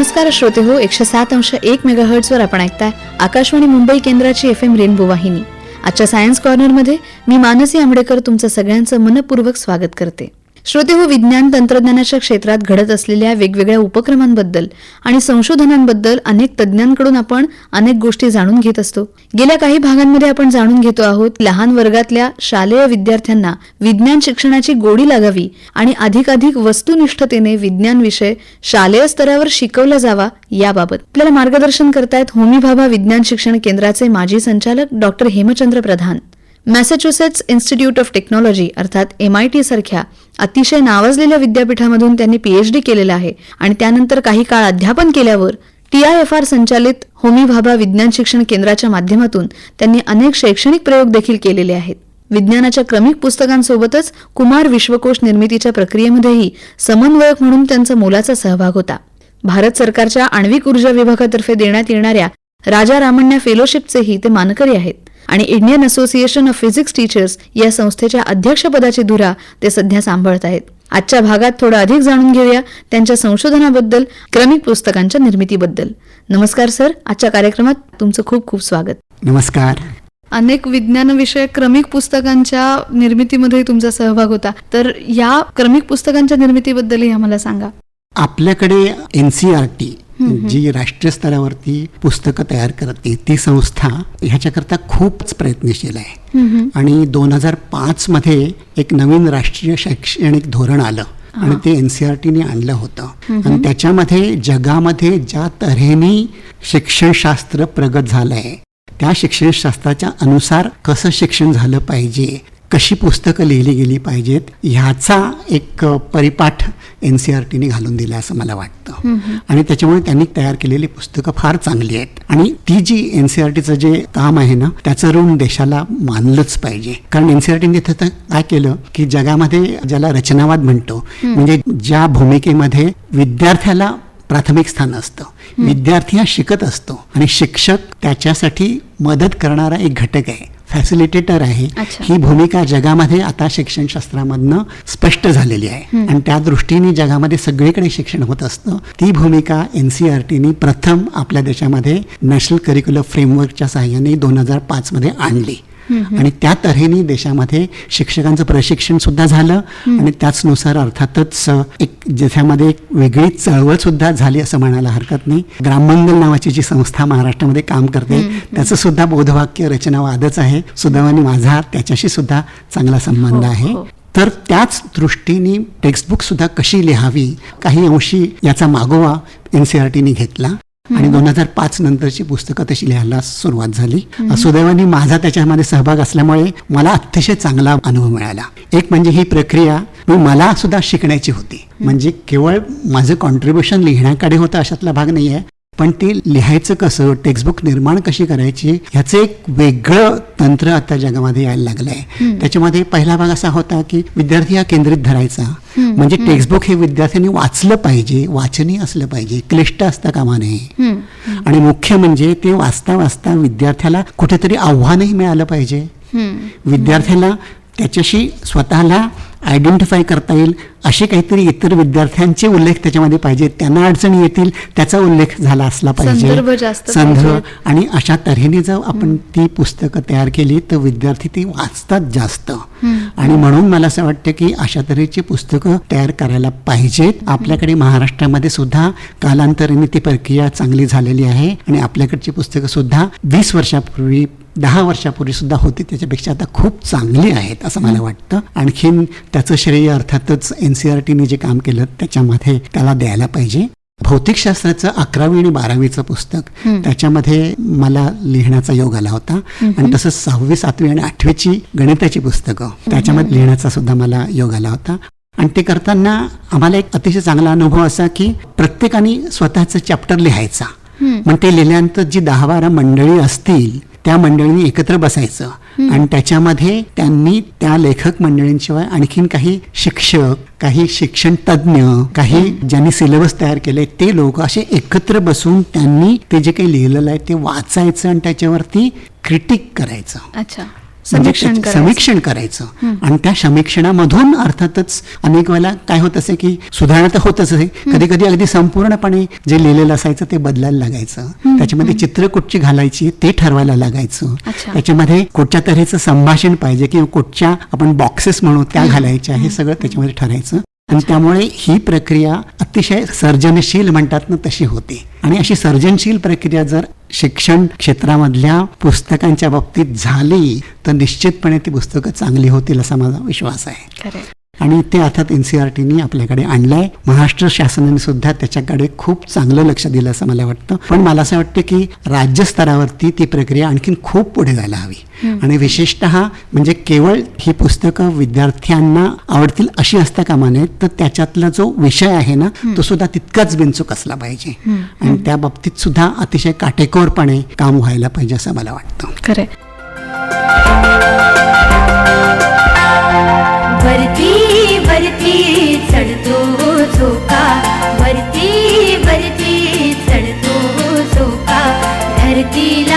नमस्कार श्रोते हो एकशे सात अंश एक मेगाहर्ट्सवर आपण ऐकताय आकाशवाणी मुंबई केंद्राची एफ एम रेनबो वाहिनी. आजच्या सायन्स कॉर्नरमध्ये मी मानसी आंबडेकर तुमचं सगळ्यांचं मनपूर्वक स्वागत करते. श्रोते हो विज्ञान तंत्रज्ञानाच्या क्षेत्रात घडत असलेल्या वेगवेगळ्या उपक्रमांबद्दल आणि संशोधनांबद्दल अनेक तज्ज्ञांकडून आपण अनेक गोष्टी जाणून घेत असतो. गेल्या काही भागांमध्ये आपण जाणून घेतो आहोत लहान वर्गातल्या शालेय विद्यार्थ्यांना विज्ञान शिक्षणाची गोडी लागावी आणि अधिकाधिक वस्तुनिष्ठतेने विज्ञान विषय शालेय स्तरावर शिकवला जावा याबाबत. आपल्याला मार्गदर्शन करतायत होमी भाभा विज्ञान शिक्षण केंद्राचे माजी संचालक doctor Hemchandra Pradhan. Massachusetts institute of technology अर्थात एम आय टी सारख्या अतिशय नावाजलेल्या विद्यापीठामधून त्यांनी पीएचडी केलेलं आहे आणि त्यानंतर काही काळ अध्यापन केल्यावर टी आय एफ आर संचालित होमी भाभा विज्ञान शिक्षण केंद्राच्या माध्यमातून त्यांनी अनेक शैक्षणिक प्रयोग देखील केलेले आहेत. विज्ञानाच्या क्रमिक पुस्तकांसोबतच कुमार विश्वकोश निर्मितीच्या प्रक्रियेमध्येही समन्वयक म्हणून त्यांचा मोलाचा सहभाग होता. भारत सरकारच्या आण्विक ऊर्जा विभागातर्फे देण्यात येणाऱ्या राजा रामण्या फेलोशिपचेही ते मानकरी आहेत. आणि Indian association of physics teachers या संस्थेच्या अध्यक्षपदाची धुरा ते सध्या सांभाळत आहेत. आजच्या भागात थोडं अधिक जाणून घेऊया त्यांच्या संशोधनाबद्दल क्रमिक पुस्तकांच्या निर्मितीबद्दल. नमस्कार सर. आजच्या कार्यक्रमात तुमचं खूप खूप स्वागत. नमस्कार. अनेक विज्ञानविषयक क्रमिक पुस्तकांच्या निर्मितीमध्ये तुमचा सहभाग होता. तर या क्रमिक पुस्तकांच्या निर्मितीबद्दलही आम्हाला सांगा. आपल्याकडे N C E R T राष्ट्रीय स्तरावरती पुस्तकं तयार करते ती संस्था ह्याच्याकरता खूपच प्रयत्नशील आहे. आणि दोन हजार पाच मध्ये एक नवीन राष्ट्रीय शैक्षणिक धोरण आलं आणि ते एन सी आर टीने आणलं होतं. आणि त्याच्यामध्ये जगामध्ये ज्या तऱ्हेने शिक्षणशास्त्र प्रगत झालंय त्या शिक्षणशास्त्राच्या अनुसार कसं शिक्षण झालं पाहिजे कशी पुस्तकं लिहिली गेली पाहिजेत ह्याचा एक परिपाठ एन सी आर टीने घालून दिला असं मला वाटतं. आणि त्याच्यामुळे त्यांनी तयार केलेली पुस्तकं फार चांगली आहेत. आणि ती जी एन सी आर टीचं जे काम आहे ना त्याचं ऋण देशाला मानलंच पाहिजे. कारण एन सी आर टीने तिथं काय केलं की जगामध्ये ज्याला रचनावाद म्हणतो म्हणजे ज्या भूमिकेमध्ये विद्यार्थ्याला प्राथमिक स्थान असतं विद्यार्थी हा शिकत असतो आणि शिक्षक त्याच्यासाठी मदत करणारा एक घटक आहे. फॅसिलिटेटर आहे. ही भूमिका जगामध्ये आता शिक्षणशास्त्रामधनं स्पष्ट झालेली आहे. आणि त्या दृष्टीने जगामध्ये सगळीकडे शिक्षण होत असतं. ती भूमिका एन सी आर टीने प्रथम आपल्या देशामध्ये नॅशनल करिक्युलर फ्रेमवर्कच्या सहाय्याने दोन हजार पाच मध्ये आणली. आणि त्या तऱ्हेने देशामध्ये शिक्षकांचं प्रशिक्षण सुद्धा झालं आणि त्याचनुसार अर्थातच एक ज्याच्यामध्ये एक वेगळी चळवळ सुद्धा झाली असं म्हणायला हरकत नाही. ग्राममंगल नावाची जी संस्था महाराष्ट्रामध्ये काम करते त्याचं सुद्धा बोधवाक्य रचनावादच आहे. सुदैवाने माझा त्याच्याशी सुद्धा चांगला संबंध हो, आहे. हो. तर त्याच दृष्टीने टेक्स्टबुक सुद्धा कशी लिहावी काही अंशी याचा मागोवा एन सी आर टीने घेतला. आणि दोन हजार पाच नंतरची पुस्तकं तशी लिहायला सुरुवात झाली. सुदैवाने माझा त्याच्यामध्ये सहभाग असल्यामुळे मला अतिशय चांगला अनुभव मिळाला. एक म्हणजे ही प्रक्रिया मी मला सुद्धा शिकण्याची होती. म्हणजे केवळ माझं कॉन्ट्रीब्युशन लिहिण्याकडे होतं अशातला भाग नाही आहे पण ते लिहायचं कसं टेक्स्टबुक निर्माण कशी करायची ह्याचं एक वेगळं तंत्र आता जगामध्ये यायला लागलं आहे त्याच्यामध्ये पहिला भाग असा होता की विद्यार्थी हा केंद्रित धरायचा. म्हणजे टेक्स्टबुक हे विद्यार्थ्यांनी वाचलं पाहिजे वाचनीय असलं पाहिजे क्लिष्ट असता कामा नये आणि मुख्य म्हणजे ते वाचता वाचता विद्यार्थ्याला कुठेतरी आव्हानही मिळालं पाहिजे. विद्यार्थ्याला त्याच्याशी स्वतःला आयडेंटिफाय करता येईल असे काहीतरी इतर विद्यार्थ्यांचे उल्लेख त्याच्यामध्ये पाहिजे. त्यांना अडचणी येतील त्याचा उल्लेख झाला असला संदर्भ पाहिजे जास्त संदर्भ पाहिजेत. आणि अशा तऱ्हेने जर आपण ती पुस्तकं तयार केली तर विद्यार्थी ती वाचतात जास्त. आणि म्हणून मला असं वाटतं की अशा तऱ्हेची पुस्तकं तयार करायला पाहिजेत. आपल्याकडे महाराष्ट्रामध्ये सुद्धा कालांतराने ती प्रक्रिया चांगली झालेली आहे. आणि आपल्याकडची पुस्तकं सुद्धा वीस वर्षापूर्वी दहा वर्षापूर्वी सुद्धा होती त्याच्यापेक्षा आता खूप चांगली आहेत असं मला वाटतं. आणखीन त्याचं श्रेय अर्थातच एन सी आर टीने जे काम केलं त्याच्यामध्ये त्याला द्यायला पाहिजे. भौतिकशास्त्राचं अकरावी आणि बारावीचं पुस्तक त्याच्यामध्ये मला लिहिण्याचा योग आला होता. आणि तसंच सहावी सातवी आणि आठवीची गणिताची पुस्तकं त्याच्यामध्ये लिहिण्याचा सुद्धा मला योग आला होता. आणि ते करताना आम्हाला एक अतिशय चांगला अनुभव असा की प्रत्येकाने स्वतःचं चॅप्टर लिहायचा. मग ते लिहिल्यानंतर जी दहा बारा मंडळी असतील त्या मंडळींनी एकत्र बसायचं. आणि त्याच्यामध्ये त्यांनी त्या लेखक मंडळींशिवाय आणखीन काही शिक्षक काही शिक्षण तज्ज्ञ काही ज्यांनी सिलेबस तयार केले ते लोक असे एकत्र बसून त्यांनी ते जे काही लिहिलेलं आहे ते वाचायचं आणि त्याच्यावरती क्रिटिक करायचं. अच्छा. समीक्षण. समीक्षण करायचं. आणि त्या समीक्षणामधून अर्थातच अनेक वेळेला काय होत असे की सुधारणा तर होतच आहे. कधी कधी अगदी संपूर्णपणे जे लिहिलेलं असायचं ते बदलायला लागायचं. त्याच्यामध्ये चित्र कुठची घालायची ते ठरवायला लागायचं. त्याच्यामध्ये कुठच्या तऱ्हेचं संभाषण पाहिजे किंवा कुठच्या आपण बॉक्सेस म्हणू त्या घालायच्या हे सगळं त्याच्यामध्ये ठरायचं. आणि त्यामुळे ही प्रक्रिया अतिशय सर्जनशील म्हणतात ना तशी होती. आणि अशी सर्जनशील प्रक्रिया जर शिक्षण क्षेत्रामधल्या पुस्तकांच्या बाबतीत झाली तर निश्चितपणे ती पुस्तकं चांगली होतील असा माझा विश्वास आहे. आणि ते अर्थात एन सी आर टीनी आपल्याकडे आणलंय. महाराष्ट्र शासनाने सुद्धा त्याच्याकडे खूप चांगलं लक्ष दिलं असं मला वाटतं. पण मला असं वाटतं की राज्यस्तरावरती ती प्रक्रिया आणखीन खूप पुढे जायला हवी. आणि विशेषत म्हणजे केवळ ही पुस्तकं विद्यार्थ्यांना आवडतील अशी असता कामा नयेत तर त्याच्यातला जो विषय आहे ना तो सुद्धा तितकाच बिनचूक असला पाहिजे. आणि त्या बाबतीत सुद्धा अतिशय काटेकोरपणे काम व्हायला पाहिजे असं मला वाटतं. खरंय. वरती वरती चढतो झोका. वरती वरती चढतो झोका. धरतीला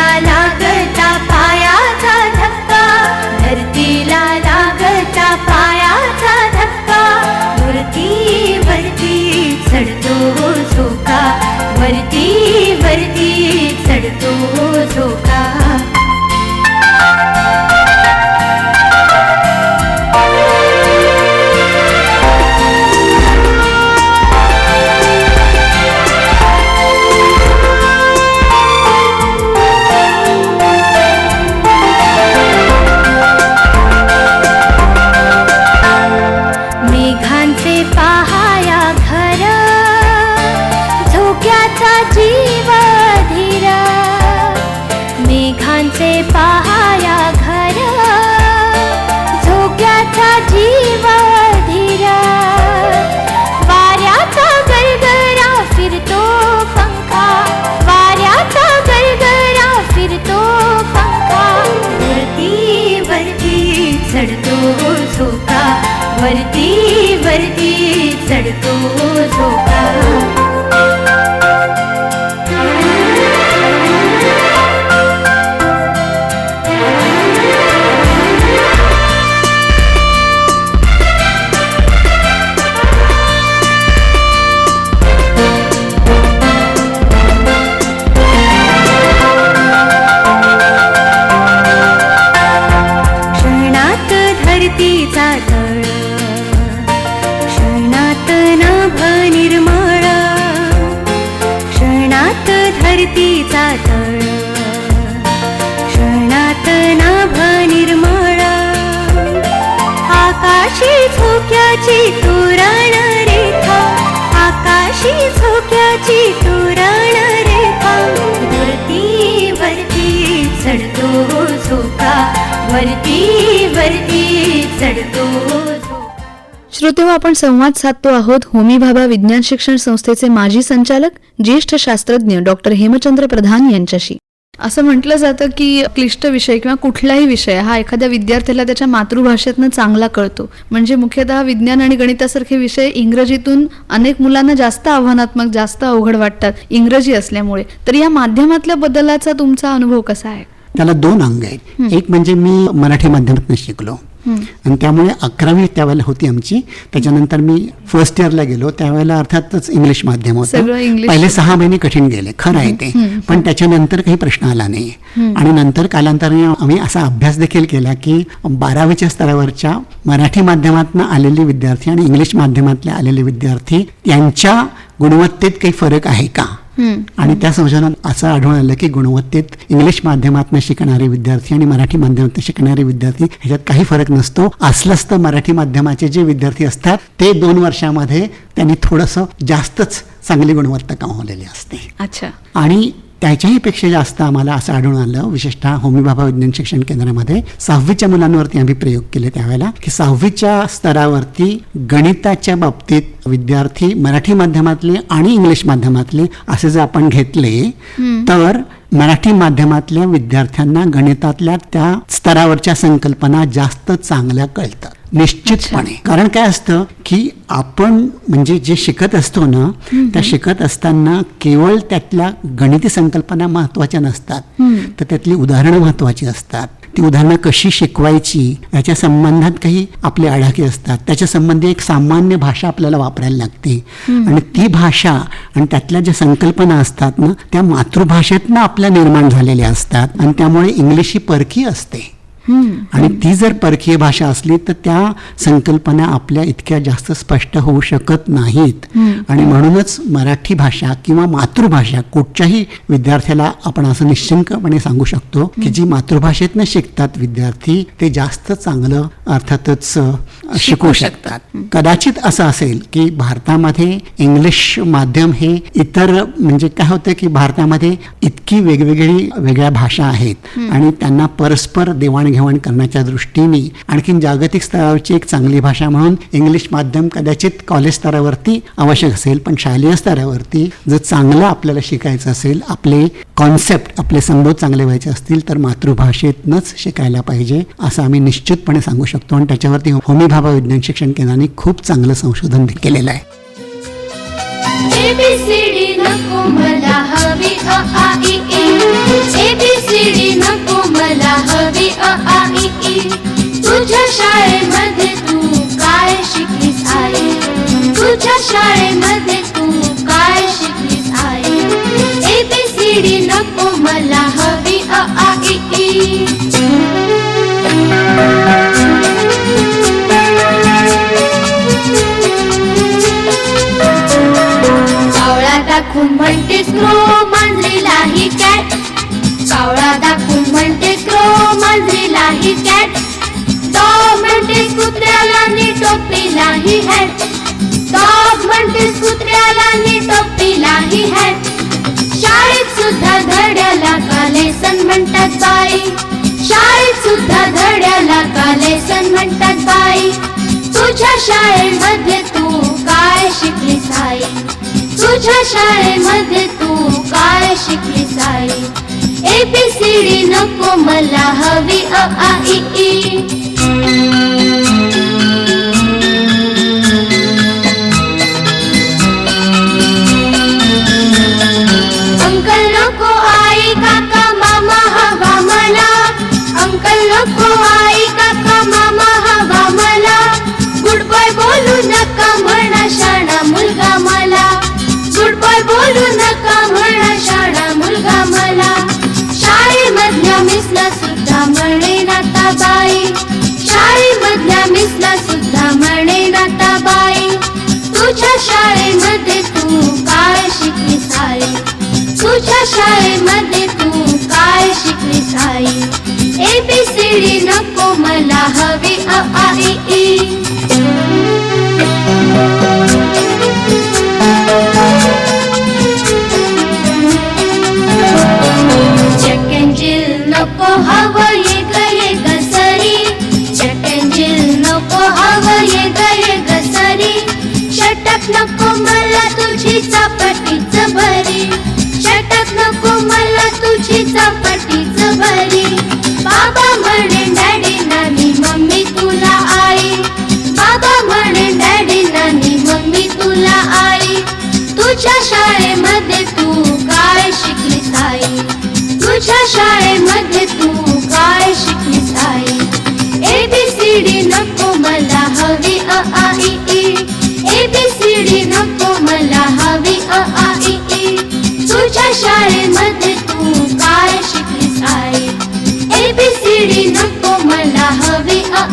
वरती वरती चढतो. हो, आपण संवाद साधतो आहोत होमी भाभा विज्ञान शिक्षण संस्थेचे माजी संचालक ज्येष्ठ शास्त्रज्ञ डॉक्टर हेमचंद्र प्रधान यांच्याशी. असं म्हटलं जातं की क्लिष्ट विषय किंवा कुठलाही विषय हा एखाद्या विद्यार्थ्याला त्याच्या मातृभाषेतनं चांगला कळतो. म्हणजे मुख्यतः विज्ञान आणि गणितासारखे विषय इंग्रजीतून अनेक मुलांना जास्त आव्हानात्मक जास्त अवघड वाटतात इंग्रजी असल्यामुळे. तर या माध्यमातल्या बदलाचा तुमचा अनुभव कसा आहे? त्याला दोन अंग आहेत. एक म्हणजे मी मराठी माध्यमातून शिकलो. आणि त्यामुळे अकरावी त्यावेळेला होती आमची. त्याच्यानंतर मी फर्स्ट इयरला गेलो. त्यावेळेला अर्थातच इंग्लिश माध्यम होतं. पहिले सहा महिने कठीण गेले. खरं आहे ते. पण त्याच्यानंतर काही प्रश्न आला नाही. आणि नंतर कालांतराने आम्ही असा अभ्यास देखील केला की बारावीच्या स्तरावरच्या मराठी माध्यमातून आलेले विद्यार्थी आणि इंग्लिश माध्यमातले आलेले विद्यार्थी यांच्या गुणवत्तेत काही फरक आहे का? आणि त्या संशोधनात असं आढळून आलं की गुणवत्तेत इंग्लिश माध्यमातून शिकणारे विद्यार्थी आणि मराठी माध्यमातून शिकणारे विद्यार्थी ह्याच्यात काही फरक नसतो. असलंच तर मराठी माध्यमाचे जे विद्यार्थी असतात ते दोन वर्षामध्ये त्यांनी थोडंसं जास्तच चांगली गुणवत्ता कमावलेली असते. अच्छा. आणि त्याच्याही पेक्षा जास्त आम्हाला असं आढळून आलं विशेषतः होमी बाबा विज्ञान शिक्षण केंद्रामध्ये सहावीच्या मुलांवरती आम्ही प्रयोग केले त्यावेळेला की सहावीच्या स्तरावरती गणिताच्या बाबतीत विद्यार्थी मराठी माध्यमातले आणि इंग्लिश माध्यमातले असे जर आपण घेतले तर मराठी माध्यमातल्या विद्यार्थ्यांना गणितातल्या त्या स्तरावरच्या संकल्पना जास्त चांगल्या कळतात. निश्चितपणे. कारण काय असतं की आपण म्हणजे जे शिकत असतो ना त्या शिकत असताना केवळ त्यातल्या गणिती संकल्पना महत्त्वाच्या नसतात. तर त्यातली उदाहरणं महत्वाची असतात. ती उदाहरणं कशी शिकवायची याच्या संबंधात काही आपले आडाखे असतात. त्याच्या संबंधी एक सामान्य भाषा आपल्याला वापरायला लागते. आणि ती भाषा आणि त्यातल्या ज्या संकल्पना असतात ना त्या मातृभाषेतनं आपल्या निर्माण झालेल्या असतात. आणि त्यामुळे इंग्लिश ही परकी असते. आणि ती जर परकीय भाषा असली तर त्या संकल्पना आपल्या इतक्या जास्त स्पष्ट होऊ शकत नाहीत. आणि म्हणूनच मराठी भाषा किंवा मातृभाषा कुठच्याही विद्यार्थ्याला आपण असं निश्चिंकपणे सांगू शकतो की जी मातृभाषेतनं शिकतात विद्यार्थी ते जास्त चांगलं अर्थातच शिकू शकतात. कदाचित असं असेल की भारतामध्ये इंग्लिश माध्यम हे इतर म्हणजे काय होतं की भारतामध्ये इतकी वेगवेगळी वेगळ्या भाषा आहेत आणि त्यांना परस्पर देवाणघेवाण करण्याच्या दृष्टीने आणखीन जागतिक स्तरावरची एक चांगली भाषा म्हणून इंग्लिश माध्यम कदाचित कॉलेज स्तरावरती आवश्यक असेल पण शालेय स्तरावरती जर चांगलं आपल्याला शिकायचं असेल आपले कॉन्सेप्ट आपले संबोध चांगले व्हायचे असतील तर मातृभाषेतनंच शिकायला पाहिजे असं आम्ही निश्चितपणे सांगू शकतो. आणि त्याच्यावरती होमी भाभा विज्ञान शिक्षण केंद्राने खूप चांगलं संशोधन केलेलं आहे. एबीसीडी नको मला हवी आ एबीसीडी नाही कॅट डॉग म्हणतेस कुत्र्याला नी टोपी नाही हॅट डॉग म्हणतेस कुत्र्याला नी टोपी नाही हॅट शाळेत सुद्धा धड्याला काले सण म्हणतात बाई. शाळेत सुद्धा धड्याला काले सण म्हणतात बाई. तुझ्या शाळेमध्ये तू काय शिकलीस आई? तुझ्या शाळेमध्ये तू काय शिकलीस आई? एबीसीडी नको मला हवी अ आ इ ई नको आई काका मामा हवा मला. अंकल नको आई म्हणे शाळेमधल्या मिसला सुद्धा म्हणे नाताबाई तुझ्या शाळेमध्ये तू काय शिकली सारे तुझ्या शाळेमध्ये तुझ्या शाळेमध्ये तू काय शिकलीस आई? एबीसीडी नको मला हवी अ आ इ ई एबीसीडी नको मला हवी अ आई ई तुझ्या शाळेमध्ये तू काय शिकलीस आई? एबीसीडी नको मला हवी अ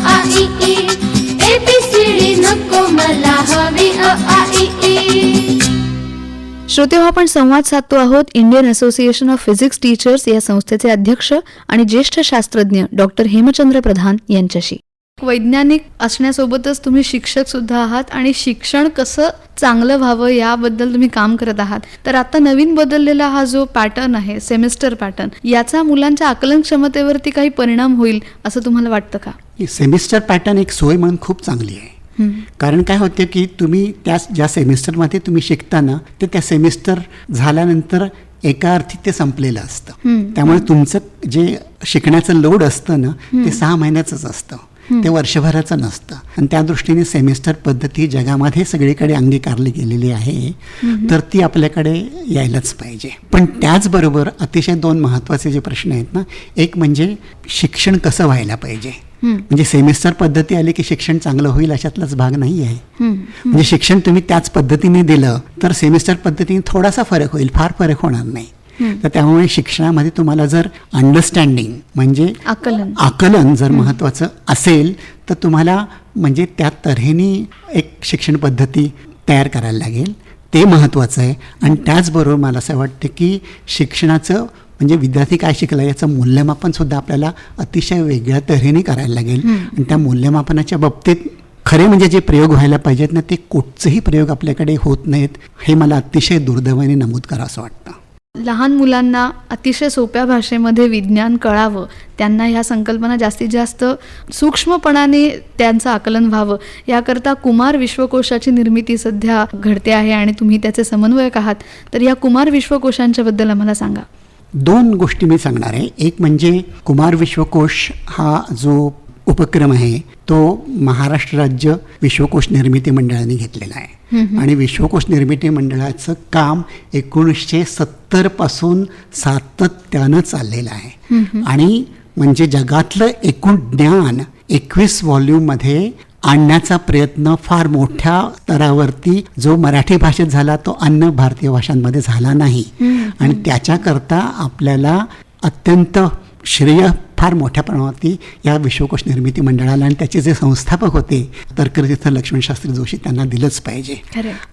श्रोतेहो आपण संवाद साधतो आहोत Indian association of physics teachers या संस्थेचे अध्यक्ष आणि ज्येष्ठ शास्त्रज्ञ डॉक्टर हेमचंद्र प्रधान यांच्याशी. वैज्ञानिक असण्यासोबतच तुम्ही शिक्षक सुद्धा आहात आणि शिक्षण कसं चांगलं व्हावं याबद्दल तुम्ही काम करत आहात. तर आता नवीन बदललेला हा जो पॅटर्न आहे सेमिस्टर पॅटर्न याचा मुलांच्या आकलन क्षमतेवरती काही परिणाम होईल असं तुम्हाला वाटतं का? सेमिस्टर पॅटर्न एक सोय म्हणून खूप चांगली आहे. कारण काय होते की तुम्ही त्या ज्या सेमिस्टरमध्ये तुम्ही शिकताना ते त्या सेमिस्टर झाल्यानंतर एका अर्थी ते संपलेलं असतं. त्यामुळे तुमचं जे शिकण्याचं लोड असतं ना ते सहा महिन्याचंच असतं. ते वर्षभराचं नसतं. आणि त्या दृष्टीने सेमिस्टर पद्धती जगामध्ये सगळीकडे अंगीकारली गेलेली आहे. तर ती आपल्याकडे यायलाच पाहिजे. पण त्याचबरोबर अतिशय दोन महत्त्वाचे जे प्रश्न आहेत ना एक म्हणजे शिक्षण कसं व्हायला पाहिजे? म्हणजे सेमिस्टर पद्धती आली की शिक्षण चांगलं होईल अशातलाच भाग नाही आहे म्हणजे शिक्षण तुम्ही त्याच पद्धतीने दिलं तर सेमिस्टर पद्धतीने थोडासा फरक होईल फार फरक होणार नाही. तर त्यामुळे शिक्षणामध्ये तुम्हाला जर अंडरस्टँडिंग म्हणजे आकलन. आकलन जर महत्त्वाचं असेल तर तुम्हाला म्हणजे त्या तऱ्हेने एक शिक्षण पद्धती तयार करायला लागेल. ते महत्त्वाचं आहे. आणि त्याचबरोबर मला असं वाटतं की शिक्षणाचं म्हणजे विद्यार्थी काय शिकला याचं मूल्यमापन सुद्धा आपल्याला अतिशय वेगळ्या तऱ्हेने करायला लागेल. आणि त्या मूल्यमापनाच्या बाबतीत खरे म्हणजे जे प्रयोग व्हायला पाहिजेत ना ते कुठचेही प्रयोग आपल्याकडे होत नाहीत हे मला अतिशय दुर्दैवाने नमूद करावं असं वाटतं. लहान मुलांना अतिशय सोप्या भाषेमध्ये विज्ञान कळावं त्यांना ह्या संकल्पना जास्तीत जास्त सूक्ष्मपणाने त्यांचं आकलन व्हावं. याकरता कुमार विश्वकोशाची निर्मिती सध्या घडते आहे आणि तुम्ही त्याचे समन्वयक आहात. तर या कुमार विश्वकोशांच्या बद्दल आम्हाला सांगा. दोन गोष्टी मी सांगणार आहे. एक म्हणजे कुमार विश्वकोश हा जो उपक्रम आहे तो महाराष्ट्र राज्य विश्वकोश निर्मिती मंडळाने घेतलेला आहे. आणि विश्वकोश निर्मिती मंडळाचं काम एकोणीसशे सत्तरपासून सातत्यानं चाललेलं आहे. आणि म्हणजे जगातलं एकूण ज्ञान एकवीस व्हॉल्यूममध्ये आणण्याचा प्रयत्न फार मोठ्या स्तरावरती जो मराठी भाषेत झाला तो अन्य भारतीय भाषांमध्ये झाला नाही. आणि त्याच्याकरता आपल्याला अत्यंत श्रेय फार मोठ्या प्रमाणावरती या विश्वकोश निर्मिती मंडळाला आणि त्याचे जे संस्थापक होते तर्कतीर्थ लक्ष्मणशास्त्री जोशी त्यांना दिलंच पाहिजे.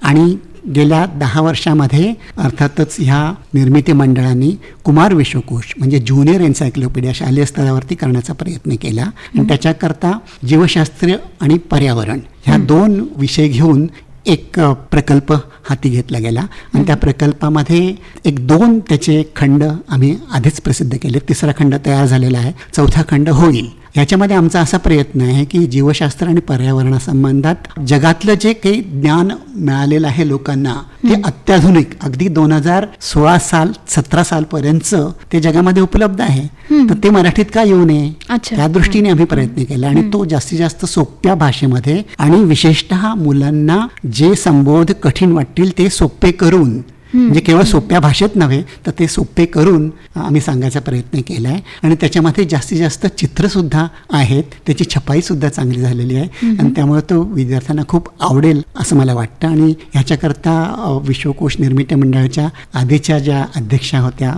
आणि गेल्या दहा वर्षामध्ये अर्थातच ह्या निर्मिती मंडळांनी कुमार विश्वकोश म्हणजे ज्युनियर एन्सायक्लोपीडिया शालेय स्तरावरती करण्याचा प्रयत्न केला. आणि त्याच्याकरता जीवशास्त्र आणि पर्यावरण ह्या दोन विषय घेऊन एक प्रकल्प हाती घेतला गेला. आणि त्या प्रकल्पामध्ये एक दोन त्याचे खंड आम्ही आधीच प्रसिद्ध केले तिसरा खंड तयार झालेला आहे. चौथा खंड होईल. याच्यामध्ये आमचा असा प्रयत्न आहे की जीवशास्त्र आणि पर्यावरणासंबंधात जगातलं जे काही ज्ञान मिळालेलं आहे लोकांना ते अत्याधुनिक अगदी दोन हजार सोळा साल सतरा सालपर्यंत ते जगामध्ये उपलब्ध आहे. तर ते मराठीत का येऊ नये. त्या दृष्टीने आम्ही प्रयत्न केला आणि तो जास्तीत जास्त सोप्या भाषेमध्ये आणि विशेषतः मुलांना जे संबोध कठीण वाटतील ते सोपे करून म्हणजे केवळ सोप्या भाषेत नव्हे तर ते सोपे करून आम्ही सांगायचा प्रयत्न केला आहे आणि त्याच्यामध्ये जास्तीत जास्त चित्रसुद्धा आहेत. त्याची छपाईसुद्धा चांगली झालेली आहे. आणि त्यामुळे तो विद्यार्थ्यांना खूप आवडेल असं मला वाटतं. आणि ह्याच्याकरता विश्वकोश निर्मिती मंडळाच्या आधीच्या ज्या अध्यक्षा होत्या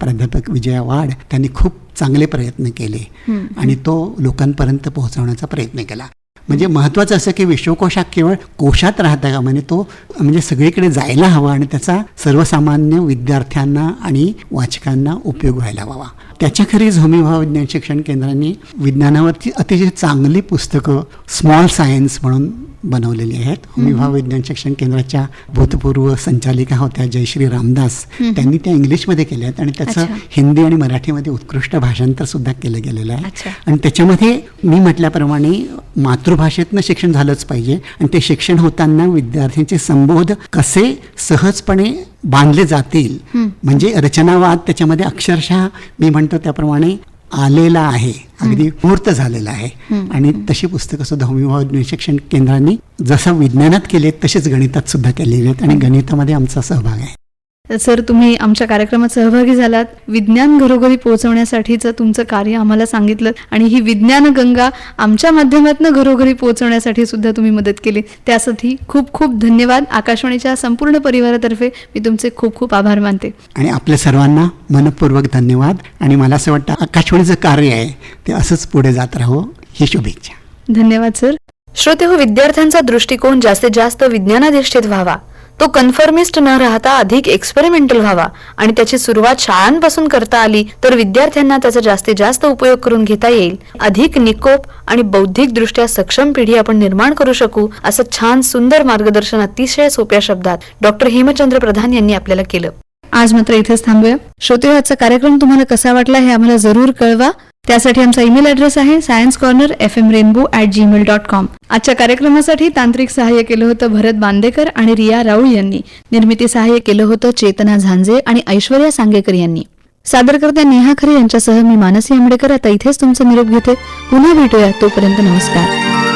प्राध्यापक विजया वाड त्यांनी खूप चांगले प्रयत्न केले. आणि तो लोकांपर्यंत पोहोचवण्याचा प्रयत्न केला. म्हणजे महत्वाचं असं की विश्वकोश हा केवळ कोशात राहता का? म्हणजे तो म्हणजे सगळीकडे जायला हवा आणि त्याचा सर्वसामान्य विद्यार्थ्यांना आणि वाचकांना उपयोग व्हायला हवा. त्याच्याखेरीज होमिभाव विज्ञान शिक्षण केंद्रांनी विज्ञानावरची अतिशय चांगली पुस्तकं स्मॉल सायन्स म्हणून बनवलेली आहेत. होमिभाव विज्ञान शिक्षण केंद्राच्या भूतपूर्व संचालिका होत्या जयश्री रामदास. त्यांनी त्या इंग्लिशमध्ये केल्या आहेत आणि त्याचं. हिंदी आणि मराठीमध्ये उत्कृष्ट भाषांतर सुद्धा केलं गेलेलं. आहे. आणि त्याच्यामध्ये मी म्हटल्याप्रमाणे मातृभाषेतनं शिक्षण झालंच पाहिजे आणि ते शिक्षण होताना विद्यार्थ्यांचे संबोध कसे सहजपणे बांधले जातील म्हणजे रचनावाद त्याच्यामध्ये अक्षरशः मी म्हणतो त्याप्रमाणे आलेला आहे. अगदी मूर्त झालेला आहे. आणि तशी पुस्तकं सुद्धा होमिभाव शिक्षण केंद्रांनी जसं विज्ञानात केले तसेच गणितात सुद्धा केलेली आहेत आणि गणितामध्ये आमचा सहभाग आहे. सर तुम्ही आमच्या कार्यक्रमात सहभागी झालात. विज्ञान घरोघरी पोहोचवण्यासाठीचं तुमचं कार्य आम्हाला सांगितलं आणि ही विज्ञान गंगा आमच्या माध्यमातून घरोघरी पोहोचवण्यासाठी सुद्धा तुम्ही मदत केली. त्यासाठी खूप खूप धन्यवाद. आकाशवाणीच्या संपूर्ण परिवारातर्फे मी तुमचे खूप खूप आभार मानते. आणि आपल्या सर्वांना मनपूर्वक धन्यवाद. आणि मला असं वाटतं आकाशवाणीचं कार्य आहे ते असंच पुढे जात राहो ही शुभेच्छा. धन्यवाद सर. श्रोते हो विद्यार्थ्यांचा दृष्टिकोन जास्तीत जास्त विज्ञानाधिष्ठित व्हावा. तो कन्फर्मिस्ट न राहता अधिक एक्सपेरिमेंटल व्हावा. आणि त्याची सुरुवात शाळांपासून करता आली तर विद्यार्थ्यांना त्याचा जास्तीत जास्त उपयोग करून घेता येईल. अधिक निकोप आणि बौद्धिक दृष्ट्या सक्षम पिढी आपण निर्माण करू शकू असं छान सुंदर मार्गदर्शन अतिशय सोप्या शब्दात डॉक्टर हेमचंद्र प्रधान यांनी आपल्याला केलं. आज मात्र इथेच थांबूया. श्रोते आजचा कार्यक्रम तुम्हाला कसा वाटला हे आम्हाला जरूर कळवा. त्यासाठी आमचा ईमेल ऍड्रेस आहे science corner F M rainbow at Gmail dot com आजच्या कार्यक्रमासाठी तांत्रिक सहाय्य केलं होतं भरत बांदेकर आणि रिया राऊळ यांनी. निर्मिती सहाय्य केलं होतं चेतना झांजे आणि ऐश्वर्या सांगेकर यांनी. सादरकर्त्या नेहा खरे यांच्यासह मी मानसी आंबेडकर. आता इथेच तुमचा निरोप घेते. पुन्हा भेटूया तोपर्यंत नमस्कार.